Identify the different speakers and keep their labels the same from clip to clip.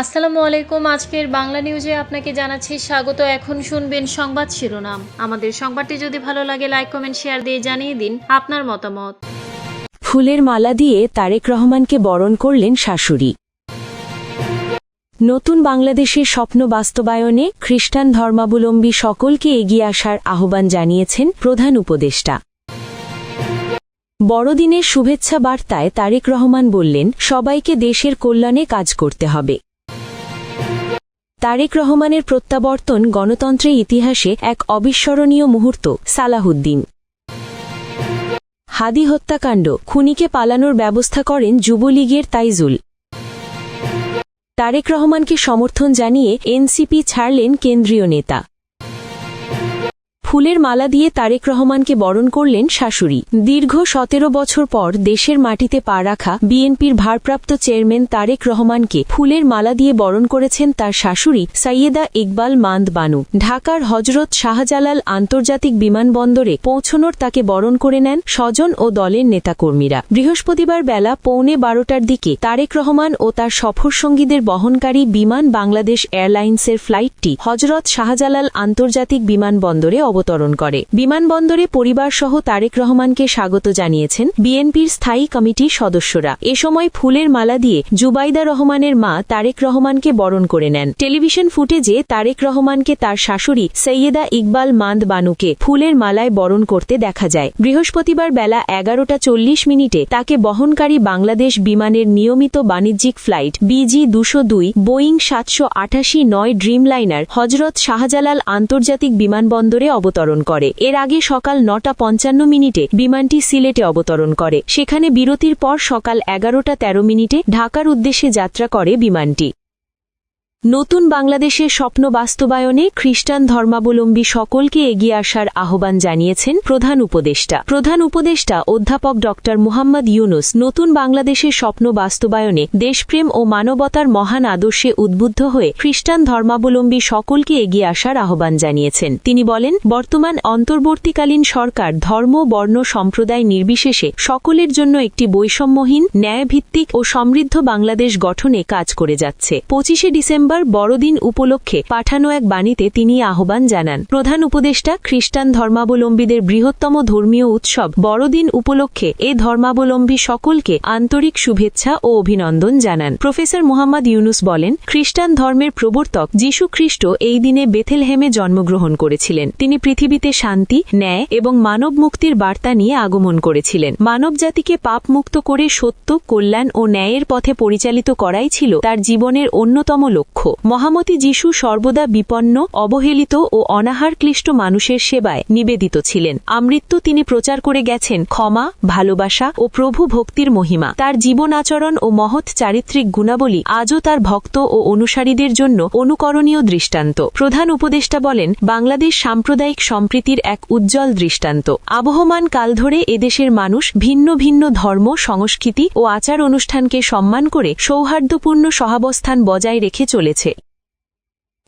Speaker 1: আসসালামু আলাইকুম। আজকের বাংলা নিউজে আপনাকে জানাচ্ছি স্বাগত। এখন শুনবেন সংবাদ শিরোনাম। আমাদের সংবাদটি যদি ভালো লাগে লাইক কমেন্ট শেয়ার দিয়ে জানিয়ে দিন আপনার মতামত।
Speaker 2: ফুলের মালা দিয়ে তারেক রহমানকে বরণ করলেন শাশুড়ি। নতুন বাংলাদেশের স্বপ্ন বাস্তবায়নে খ্রিস্টান ধর্মাবলম্বী সকলকে এগিয়ে আসার আহ্বান জানিয়েছেন প্রধান উপদেষ্টা। বড়দিনের শুভেচ্ছা বার্তায় তারেক রহমান বললেন, সবাইকে দেশের কল্যাণে কাজ করতে হবে। তারেক রহমানের প্রত্যাবর্তন গণতন্ত্রের ইতিহাসে এক অবিস্মরণীয় মুহূর্ত, সালাহুদ্দিন। হাদি হত্যাকাণ্ড, খুনিকে পালানোর ব্যবস্থা করেন যুবলীগের তাইজুল। তারেক রহমানকে সমর্থন জানিয়ে এনসিপি ছাড়লেন কেন্দ্রীয় নেতা। ফুলের মালা দিয়ে তারেক রহমানকে বরণ করলেন শাশুড়ি। দীর্ঘ সতেরো বছর পর দেশের মাটিতে পা রাখা বিএনপির ভারপ্রাপ্ত চেয়ারম্যান তারেক রহমানকে ফুলের মালা দিয়ে বরণ করেছেন তার শাশুড়ি সাইয়েদা ইকবাল মান্দ বানু। ঢাকার হজরত শাহজালাল আন্তর্জাতিক বিমানবন্দরে পৌঁছনোর তাকে বরণ করে নেন স্বজন ও দলের নেতাকর্মীরা। বৃহস্পতিবার বেলা পৌনে বারোটার দিকে তারেক রহমান ও তার সফরসঙ্গীদের বহনকারী বিমান বাংলাদেশ এয়ারলাইন্সের ফ্লাইটটি হজরত শাহজালাল আন্তর্জাতিক বিমানবন্দরে অবতরণ করে। বিমানবন্দরে পরিবারসহ তারেক রহমানকে স্বাগত জানিয়েছেন বিএনপির স্থায়ী কমিটির সদস্যরা। এ সময় ফুলের মালা দিয়ে জুবাইদা রহমানের মা তারেক রহমানকে বরণ করে নেন। টেলিভিশন ফুটেজে তারেক রহমানকে তার শাশুড়ি সৈয়দা ইকবাল মান্দ বানুকে ফুলের মালায় বরণ করতে দেখা যায়। বৃহস্পতিবার বেলা এগারোটা চল্লিশ মিনিটে তাকে বহনকারী বাংলাদেশ বিমানের নিয়মিত বাণিজ্যিক ফ্লাইট বিজি দুশো দুই বোয়িং সাতশো আটাশি নয় ড্রিমলাইনার হজরত শাহজালাল আন্তর্জাতিক বিমানবন্দরে অবতরণ করে। এর আগে সকাল নটা পঞ্চান্ন মিনিটে বিমানটি সিলেটে অবতরণ করে। সেখানে বিরতির পর সকাল এগারোটা তেরো মিনিটে ঢাকার উদ্দেশ্যে যাত্রা করে বিমানটি। নতুন বাংলাদেশের স্বপ্ন বাস্তবায়নে খ্রিস্টান ধর্মাবলম্বী সকলকে এগিয়ে আসার আহ্বান জানিয়েছেন প্রধান উপদেষ্টা। প্রধান উপদেষ্টা অধ্যাপক ড. মুহাম্মদ ইউনুস নতুন বাংলাদেশের স্বপ্ন বাস্তবায়নে দেশপ্রেম ও মানবতার মহান আদর্শে উদ্বুদ্ধ হয়ে খ্রিস্টান ধর্মাবলম্বী সকলকে এগিয়ে আসার আহ্বান জানিয়েছেন। তিনি বলেন, বর্তমান অন্তর্বর্তীকালীন সরকার ধর্ম, বর্ণ, সম্প্রদায় নির্বিশেষে সকলের জন্য একটি বৈষম্যহীন, ন্যায়ভিত্তিক ও সমৃদ্ধ বাংলাদেশ গঠনে কাজ করে যাচ্ছে। পঁচিশে ডিসেম্বর ডিসেম্বর বড়দিন উপলক্ষে পাঠানো এক বাণীতে তিনি আহ্বান জানান। প্রধান উপদেষ্টা খ্রিস্টান ধর্মাবলম্বীদের বৃহত্তম ধর্মীয় উৎসব বড়দিন উপলক্ষে এ ধর্মাবলম্বী সকলকে আন্তরিক শুভেচ্ছা ও অভিনন্দন জানান। প্রফেসর মোহাম্মদ ইউনুস বলেন, খ্রিস্টান ধর্মের প্রবর্তক যীশু খ্রিস্ট এই দিনে বেথেলহেমে জন্মগ্রহণ করেছিলেন। তিনি পৃথিবীতে শান্তি, ন্যায় এবং মানব মুক্তির বার্তা নিয়ে আগমন করেছিলেন। মানবজাতিকে পাপ মুক্ত করে সত্য, কল্যাণ ও ন্যায়ের পথে পরিচালিত করাই ছিল তার জীবনের অন্যতম লক্ষ্য। মহামতি যিশু সর্বদা বিপন্ন, অবহেলিত ও অনাহার ক্লিষ্ট মানুষের সেবায় নিবেদিত ছিলেন। আমৃত্যু তিনি প্রচার করে গেছেন ক্ষমা, ভালোবাসা ও প্রভু ভক্তির মহিমা। তার জীবন আচরণ ও মহৎ চারিত্রিক গুণাবলী আজও তার ভক্ত ও অনুসারীদের জন্য অনুকরণীয় দৃষ্টান্ত। প্রধান উপদেষ্টা বলেন, বাংলাদেশ সাম্প্রদায়িক সম্প্রীতির এক উজ্জ্বল দৃষ্টান্ত। আবহমান কাল ধরে এদেশের মানুষ ভিন্ন ভিন্ন ধর্ম, সংস্কৃতি ও আচার অনুষ্ঠানকে সম্মান করে সৌহার্দ্যপূর্ণ সহাবস্থান বজায় রেখে চলেছে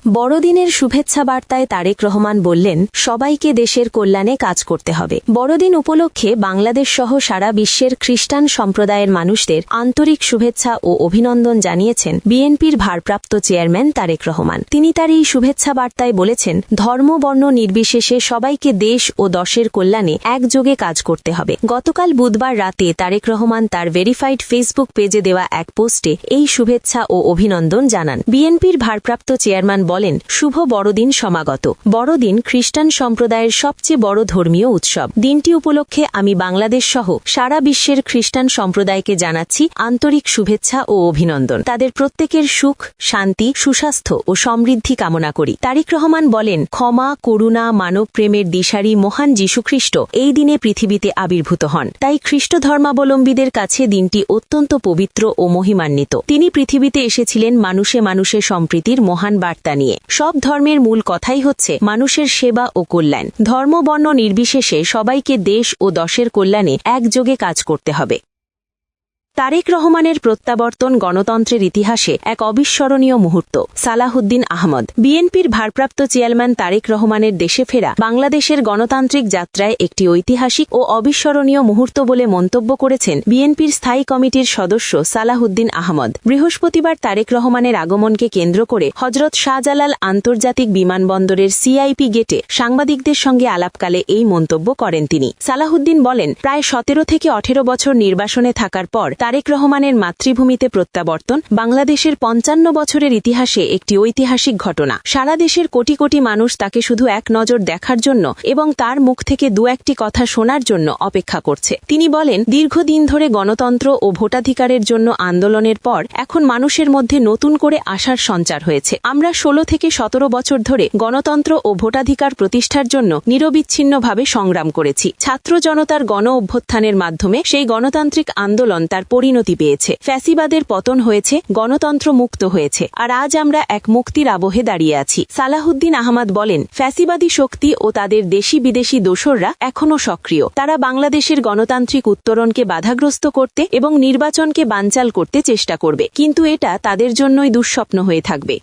Speaker 2: বড়দিনের শুভেচ্ছা বার্তায় তারেক রহমান বললেন, সবাইকে দেশের কল্যাণে কাজ করতে হবে। বড়দিন উপলক্ষে বাংলাদেশ সহ সারা বিশ্বের খ্রিস্টান সম্প্রদায়ের মানুষদের আন্তরিক শুভেচ্ছা ও অভিনন্দন জানিয়েছেন বিএনপির ভারপ্রাপ্ত চেয়ারম্যান তারেক রহমান। তিনি তার এই শুভেচ্ছা বার্তায় বলেছেন, ধর্ম, বর্ণ নির্বিশেষে সবাইকে দেশ ও দশের কল্যাণে একযোগে কাজ করতে হবে। গতকাল বুধবার রাতে তারেক রহমান তার ভেরিফাইড ফেসবুক পেজে দেওয়া এক পোস্টে এই শুভেচ্ছা ও অভিনন্দন জানান। বিএনপির ভারপ্রাপ্ত চেয়ারম্যান বলেন, শুভ বড়দিন সমাগত। বড়দিন খ্রিস্টান সম্প্রদায়ের সবচেয়ে বড় ধর্মীয় উৎসব। দিনটি উপলক্ষে আমি বাংলাদেশ সহ সারা বিশ্বের খ্রিস্টান সম্প্রদায়কে জানাচ্ছি আন্তরিক শুভেচ্ছা ও অভিনন্দন। তাদের প্রত্যেকের সুখ, শান্তি, সুস্বাস্থ্য ও সমৃদ্ধি কামনা করি। তারিক রহমান বলেন, ক্ষমা, করুণা, মানব প্রেমের দিশারি মহান যীশুখ্রিস্ট এই দিনে পৃথিবীতে আবির্ভূত হন। তাই খ্রিস্ট ধর্মাবলম্বীদের কাছে দিনটি অত্যন্ত পবিত্র ও মহিমান্বিত। তিনি পৃথিবীতে এসেছিলেন মানুষে মানুষে সম্প্রীতির মহান বার্তা নিয়ে। সব ধর্মের মূল কথাই হচ্ছে মানুষের সেবা ও কল্যাণ। ধর্মবর্ণ নির্বিশেষে সবাইকে দেশ ও দশের কল্যাণে একযোগে কাজ করতে হবে। তারেক রহমানের প্রত্যাবর্তন গণতন্ত্রের ইতিহাসে এক অবিস্মরণীয় মুহূর্ত, সালাহুদ্দিন আহমদ। বিএনপির ভারপ্রাপ্ত চেয়ারম্যান তারেক রহমানের দেশে ফেরা বাংলাদেশের গণতান্ত্রিক যাত্রায় একটি ঐতিহাসিক ও অবিস্মরণীয় মুহূর্ত বলে মন্তব্য করেছেন বিএনপির স্থায়ী কমিটির সদস্য সালাহুদ্দিন আহমদ। বৃহস্পতিবার তারেক রহমানের আগমনকে কেন্দ্র করে হজরত শাহজালাল আন্তর্জাতিক বিমানবন্দরের সিআইপি গেটে সাংবাদিকদের সঙ্গে আলাপকালে এই মন্তব্য করেন তিনি। সালাহুদ্দিন বলেন, প্রায় সতেরো থেকে আঠেরো বছর নির্বাসনে থাকার পর তারেক রহমানের মাতৃভূমিতে প্রত্যাবর্তন, বাংলাদেশের পঞ্চান্ন বছরের ইতিহাসে একটি ঐতিহাসিক ঘটনা। সারা দেশের কোটি কোটি মানুষ তাকে শুধু এক নজর দেখার জন্য এবং তার মুখ থেকে দু একটি কথা শোনার জন্য অপেক্ষা করছে। তিনি বলেন, দীর্ঘদিন ধরে গণতন্ত্র ও ভোটাধিকারের জন্য আন্দোলনের পর এখন মানুষের মধ্যে নতুন করে আশার সঞ্চার হয়েছে। আমরা ষোলো থেকে সতেরো বছর ধরে গণতন্ত্র ও ভোটাধিকার প্রতিষ্ঠার জন্য নিরবিচ্ছিন্নভাবে সংগ্রাম করেছি। ছাত্র জনতার গণ অভ্যুত্থানের মাধ্যমে সেই গণতান্ত্রিক আন্দোলন তার পরিণতি পেয়েছে। ফ্যাসিবাদের পতন হয়েছে গণতন্ত্র মুক্ত হয়েছে। আর আজ আমরা এক মুক্তির আবহে দাঁড়িয়ে আছি। সালাহুদ্দিন আহমদ বলেন, ফ্যাসিবাদী শক্তি ও তাদের দেশি বিদেশি দোসররা এখনও সক্রিয়। তারা বাংলাদেশের গণতান্ত্রিক উত্তরণকে বাধাগ্রস্ত করতে এবং নির্বাচনকে বানচাল করতে চেষ্টা করবে। কিন্তু এটা তাদের জন্যই দুঃস্বপ্ন হয়ে থাকবে।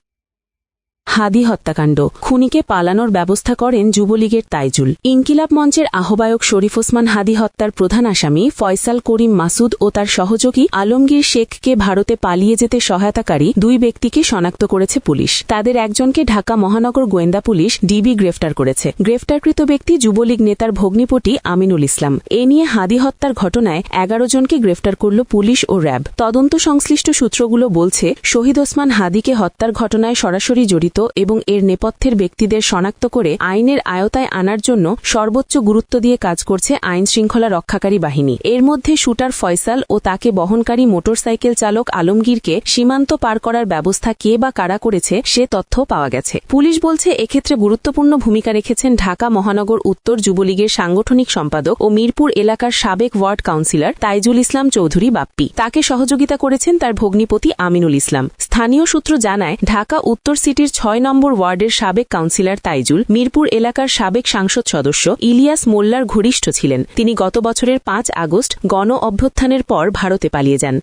Speaker 2: হাদি হত্যাকাণ্ড। খুনিকে পালানোর ব্যবস্থা করেন যুবলীগের তাইজুল। ইনকিলাব মঞ্চের আহ্বায়ক শরীফ ওসমান হাদি হত্যার প্রধান আসামি ফয়সাল করিম মাসুদ ও তার সহযোগী আলমগীর শেখকে ভারতে পালিয়ে যেতে সহায়তাকারী দুই ব্যক্তিকে শনাক্ত করেছে পুলিশ। তাদের একজনকে ঢাকা মহানগর গোয়েন্দা পুলিশ ডিবি গ্রেফতার করেছে। গ্রেফতারকৃত ব্যক্তি যুবলীগ নেতার ভগ্নিপতি আমিনুল ইসলাম। এ নিয়ে হাদি হত্যার ঘটনায় এগারো জনকে গ্রেফতার করল পুলিশ ও র্যাব। তদন্ত সংশ্লিষ্ট সূত্রগুলো বলছে, শহীদ ওসমান হাদিকে হত্যার ঘটনায় সরাসরি জড়িত এবং এর নেপথ্যের ব্যক্তিদের শনাক্ত করে আইনের আয়তায় আনার জন্য সর্বোচ্চ গুরুত্ব দিয়ে কাজ করছে আইন শৃঙ্খলা রক্ষাকারী বাহিনী। এর মধ্যে শুটার ফয়সাল ও তাকে বহনকারী মোটরসাইকেল চালক আলমগীরকে সীমান্ত পার করার ব্যবস্থা কে বা কারা করেছে সে তথ্য পাওয়া গেছে। পুলিশ বলছে, এক্ষেত্রে গুরুত্বপূর্ণ ভূমিকা রেখেছেন ঢাকা মহানগর উত্তর যুবলীগের সাংগঠনিক সম্পাদক ও মিরপুর এলাকার সাবেক ওয়ার্ড কাউন্সিলর তাইজুল ইসলাম চৌধুরী বাপ্পি। তাকে সহযোগিতা করেছেন তার ভগ্নিপতি আমিনুল ইসলাম। স্থানীয় সূত্র জানায়, ঢাকা উত্তর সিটির ছয় নম্বর ওয়ার্ডের সাবেক কাউন্সিলর তাইজুল, মিরপুর এলাকার সাবেক সাংসদ সদস্য ইলিয়াস মোল্লার ঘনিষ্ঠ ছিলেন। তিনি গত বছরের পাঁচ আগস্ট গণ অভ্যুত্থানের পর ভারতে পালিয়ে যান।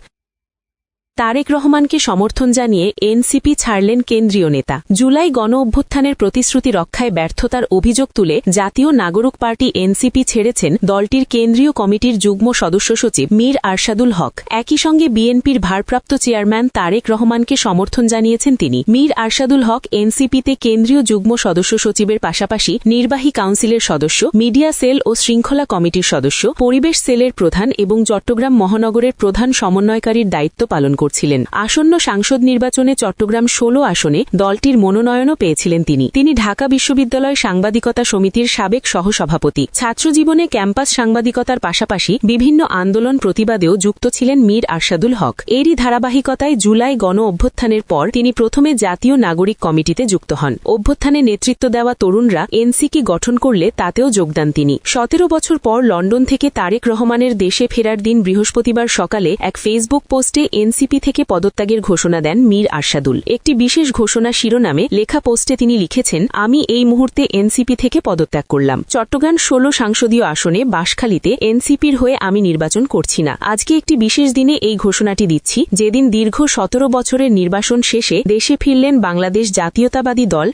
Speaker 2: তারেক রহমানকে সমর্থন জানিয়ে এনসিপি ছাড়লেন কেন্দ্রীয় নেতা। জুলাই গণ অভ্যুত্থানের প্রতিশ্রুতি রক্ষায় ব্যর্থতার অভিযোগ তুলে জাতীয় নাগরিক পার্টি এনসিপি ছেড়েছেন দলটির কেন্দ্রীয় কমিটির যুগ্ম সদস্য সচিব মীর আরশাদুল হক। একই সঙ্গে বিএনপির ভারপ্রাপ্ত চেয়ারম্যান তারেক রহমানকে সমর্থন জানিয়েছেন তিনি। মীর আরশাদুল হক এনসিপিতে কেন্দ্রীয় যুগ্ম সদস্য সচিবের পাশাপাশি নির্বাহী কাউন্সিলের সদস্য, মিডিয়া সেল ও শৃঙ্খলা কমিটির সদস্য, পরিবেশ সেলের প্রধান এবং চট্টগ্রাম মহানগরের প্রধান সমন্বয়কারীর দায়িত্ব পালন করছিলেন। আসন্ন সাংসদ নির্বাচনে চট্টগ্রাম ষোলো আসনে দলটির মনোনয়নও পেয়েছিলেন তিনি। তিনি ঢাকা বিশ্ববিদ্যালয় সাংবাদিকতা সমিতির সাবেক সহসভাপতি। ছাত্রজীবনে ক্যাম্পাস সাংবাদিকতার পাশাপাশি বিভিন্ন আন্দোলন প্রতিবাদেও যুক্ত ছিলেন মীর আরশাদুল হক। এরই ধারাবাহিকতায় জুলাই গণ অভ্যুত্থানের পর তিনি প্রথমে জাতীয় নাগরিক কমিটিতে যুক্ত হন। অভ্যুত্থানে নেতৃত্ব দেওয়া তরুণরা এনসিকি গঠন করলে তাতেও যোগদান তিনি। সতেরো বছর পর লন্ডন থেকে তারেক রহমানের দেশে ফেরার দিন বৃহস্পতিবার সকালে এক ফেসবুক পোস্টে এনসিপি থেকে পদত্যাগের ঘোষণা দেন মীর আরশাদুল। একটি বিশেষ ঘোষণা শিরোনামে লেখা পোস্টে তিনি লিখেছেন, আমি এই মুহূর্তে এনসিপি থেকে পদত্যাগ করলাম। চট্টগ্রাম ষোলো সাংসদীয় আসনে বাঁশখালীতে এনসিপির হয়ে আমি নির্বাচন করছি না। আজকে একটি বিশেষ দিনে এই ঘোষণাটি দিচ্ছি। যেদিন দীর্ঘ সতেরো বছরের নির্বাচন শেষে দেশে ফিরলেন বাংলাদেশ জাতীয়তাবাদী দল